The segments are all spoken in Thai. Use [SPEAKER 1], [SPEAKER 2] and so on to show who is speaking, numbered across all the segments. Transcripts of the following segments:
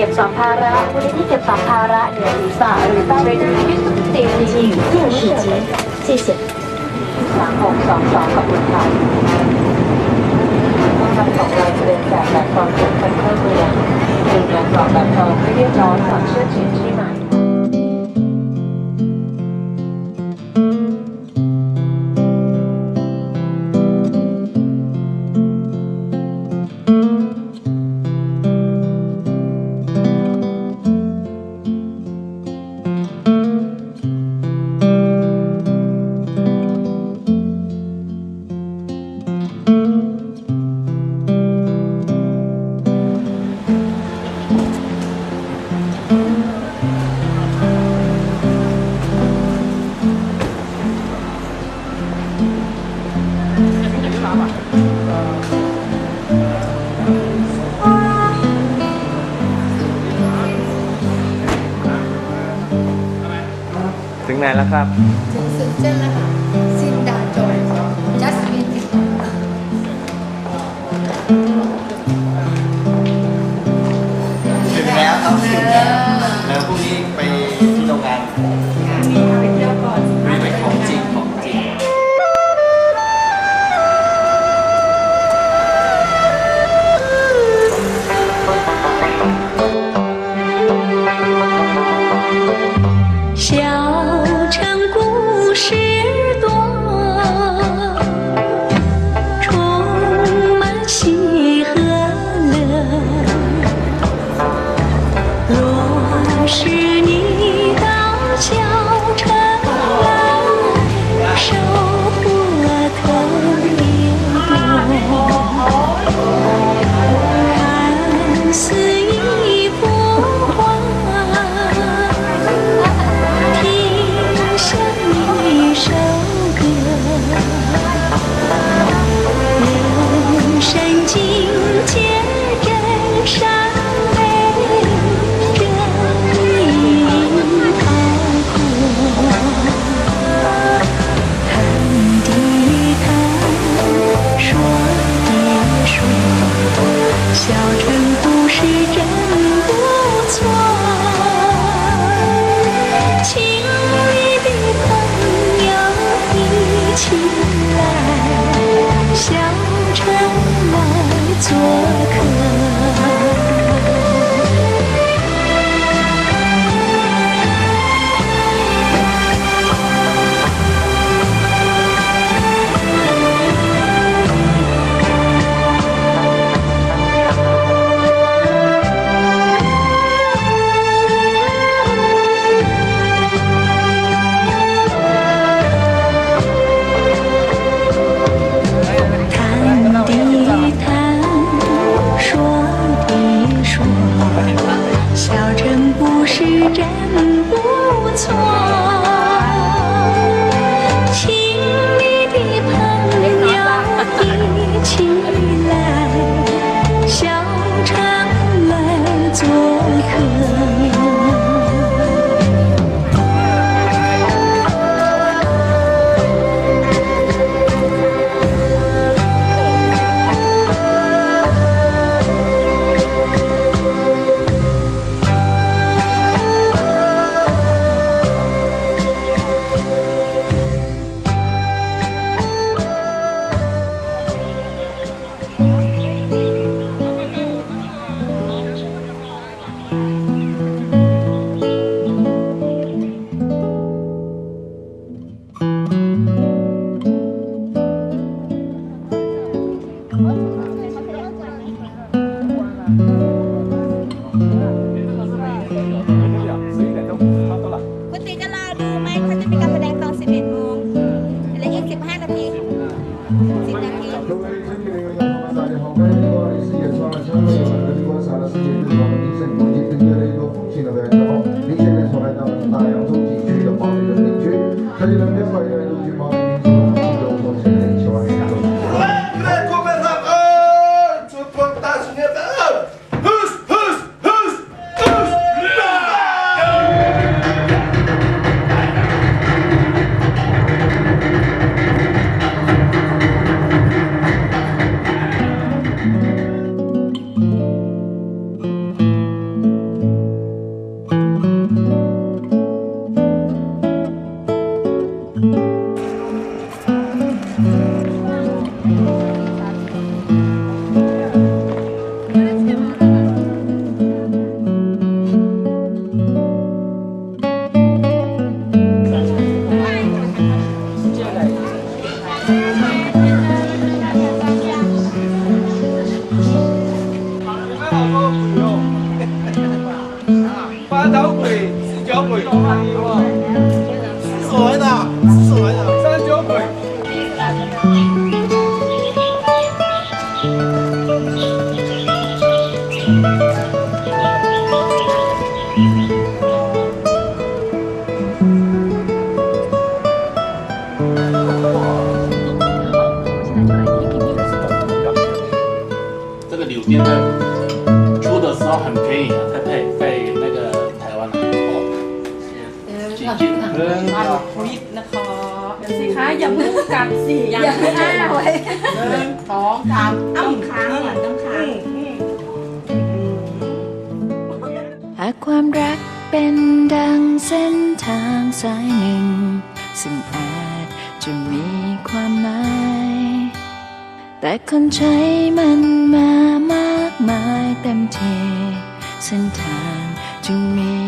[SPEAKER 1] ก็บสัมภาระมูนที่เก็บสัมภาระเหนือศีรษะหรือใต้ใบหน้าด้วยที่สิ่งที่อยู่ที่
[SPEAKER 2] สีเจ็ดสี่
[SPEAKER 1] สิบสามหกสองสองขอบคุณค่ะต้องทำของเราเดินแบบแบบสอนเป็นคนเข้ามืองหรือแบบกรอบแบบทองไม่เรียบร้อยความเชื่อถืนที่หมา
[SPEAKER 3] ถึงไหนแล้วครับ
[SPEAKER 4] ถึงสึกเจ้นแล้วค่ะี่ยั
[SPEAKER 5] งไม่
[SPEAKER 4] ได้เลยหนึ่
[SPEAKER 5] งสอง
[SPEAKER 6] สา
[SPEAKER 7] มต้อ
[SPEAKER 8] งค้างก่อนต้องค้าง
[SPEAKER 4] หากความรักเป็นดังเส้นทางสายหนึ่ง ซึ่งอาจจะมีความหมาย แต่คนใช้มันมามากมายเต็มทีเส้นทางจึงมี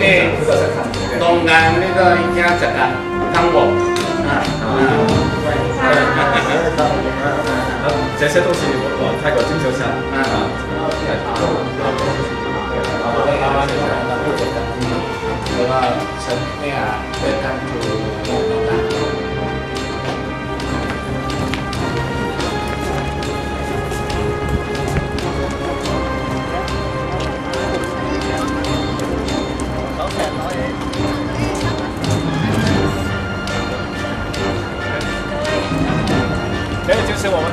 [SPEAKER 4] เอ๊ตรงกลางนี่ก็แยกจากกันทั้งหมด
[SPEAKER 9] 这些都是我泰国金球
[SPEAKER 7] 虾。啊，แล้วก็ฉันเนี่ยเป็นการดู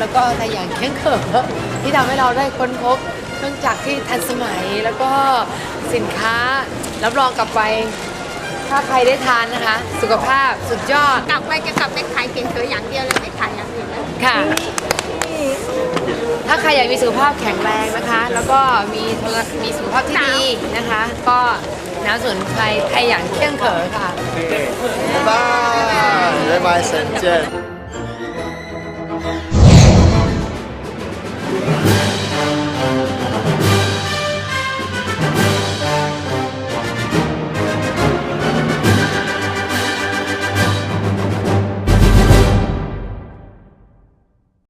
[SPEAKER 10] แล้วก็ไทยอย่างเคียงเขิงที่ทำให้เราได้ค้นพบเครื่องจักรที่ทันสมัยแล้วก็สินค้ารับรองกลับไป ถ้าใครได้ทานนะคะ สุขภาพสุดยอด
[SPEAKER 8] กลับไปจะกลับไปขายเขียนเธออย่างเดียวเลยไม่ขายอย่างอื่นแล้ว
[SPEAKER 10] ค่ะ ถ้าใครอยากมีสุขภาพแข็งแรงนะคะ แล้วก็มีมีสุขภาพที่ดีนะคะ ก็น้ำสมุนไพรไทยอย่างเที่ยงเขอค่ะ
[SPEAKER 6] 拜拜，拜拜，沈健。